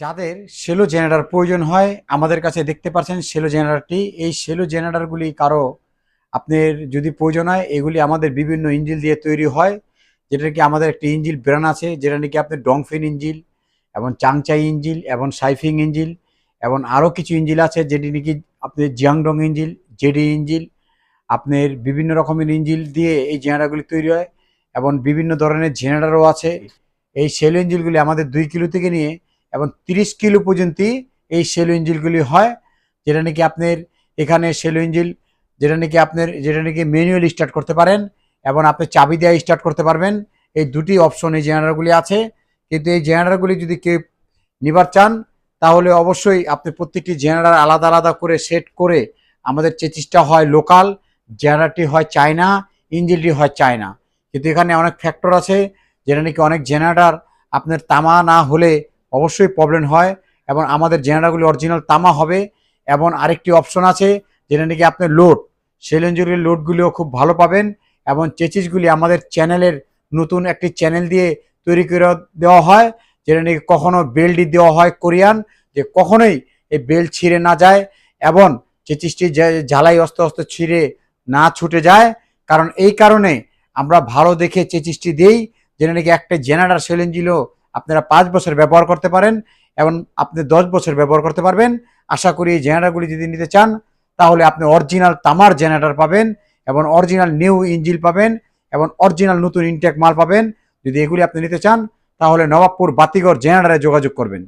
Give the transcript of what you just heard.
যাদের Cello generator প্রয়োজন হয়, আমাদের কাছে দেখতে পাচ্ছেন সেলো জেনারেটরটি। এই সেলো জেনারেটরগুলি কারও আপনার যদি প্রয়োজন হয়, এগুলি আমাদের বিভিন্ন ইঞ্জিল দিয়ে তৈরি হয়। যেটা কি আমাদের একটি ইঞ্জিল ব্র্যান্ড আছে, যেটা নাকি আপনার ডংফিন ইঞ্জিল, এবং চাংচাই ইঞ্জিল, এবং সাইফিং ইঞ্জিল, এবং আরও কিছু ইঞ্জিল আছে যেটি নাকি আপনার জিয়াংডং ইঞ্জিল, জেডি ইঞ্জিল, আপনার বিভিন্ন রকমের ইঞ্জিল দিয়ে এই জেনারেটারগুলি তৈরি হয়, এবং বিভিন্ন ধরনের জেনারেটারও আছে। এই সেল ইঞ্জিলগুলি আমাদের দুই কিলো থেকে নিয়ে এবং তিরিশ কিলো পর্যন্ত এই সেলো ইঞ্জিলগুলি হয়, যেটা নাকি আপনার এখানে সেলো ইঞ্জিল, যেটা নাকি আপনার, যেটা নাকি ম্যানুয়ালি স্টার্ট করতে পারেন এবং আপনি চাবি দিয়ে স্টার্ট করতে পারবেন। এই দুটি অপশন এই জেনারেটরগুলি আছে। কিন্তু এই জেনারেটরগুলি যদি কেউ নিবার চান, তাহলে অবশ্যই আপনি প্রত্যেকটি জেনারেটর আলাদা আলাদা করে সেট করে আমাদের চেচিসটা হয় লোকাল জেনারেটরটি হয় চায়না ইঞ্জিনটি হয় চায়না। কিন্তু এখানে অনেক ফ্যাক্টর আছে, যেটা নাকি অনেক জেনারেটর আপনার তামা না হলে অবশ্যই প্রবলেম হয় এবং আমাদের জেনারেটরগুলি অরিজিনাল তামা হবে এবং আরেকটি অপশন আছে যেটা নাকি আপনার লোড সেল ইঞ্জিনের লোডগুলিও খুব ভালো পাবেন এবং চেচিসগুলি আমাদের চ্যানেলের নতুন একটি চ্যানেল দিয়ে তৈরি করে দেওয়া হয়, যেটা নাকি কখনো বেল্টই দেওয়া হয় কোরিয়ান, যে কখনোই এই বেল্ট ছিঁড়ে না যায় এবং চেচিসটি ঝালাই অস্তে অস্তে ছিঁড়ে না ছুটে যায়। কারণ এই কারণে আমরা ভালো দেখে চেচিসটি দিই, যেটা নাকি একটা জেনারেটর সেল ইঞ্জিনও আপনারা পাঁচ বছর ব্যবহার করতে পারেন এবং আপনি দশ বছর ব্যবহার করতে পারবেন। আশা করি এই জেনারেটারগুলি যদি নিতে চান, তাহলে আপনি অরিজিনাল তামার জেনারেটার পাবেন এবং অরিজিনাল নিউ ইঞ্জিল পাবেন এবং অরিজিনাল নতুন ইনটেক মাল পাবেন। যদি এগুলি আপনি নিতে চান, তাহলে নবাবপুর বাতিগড় জেনারেটারে যোগাযোগ করবেন।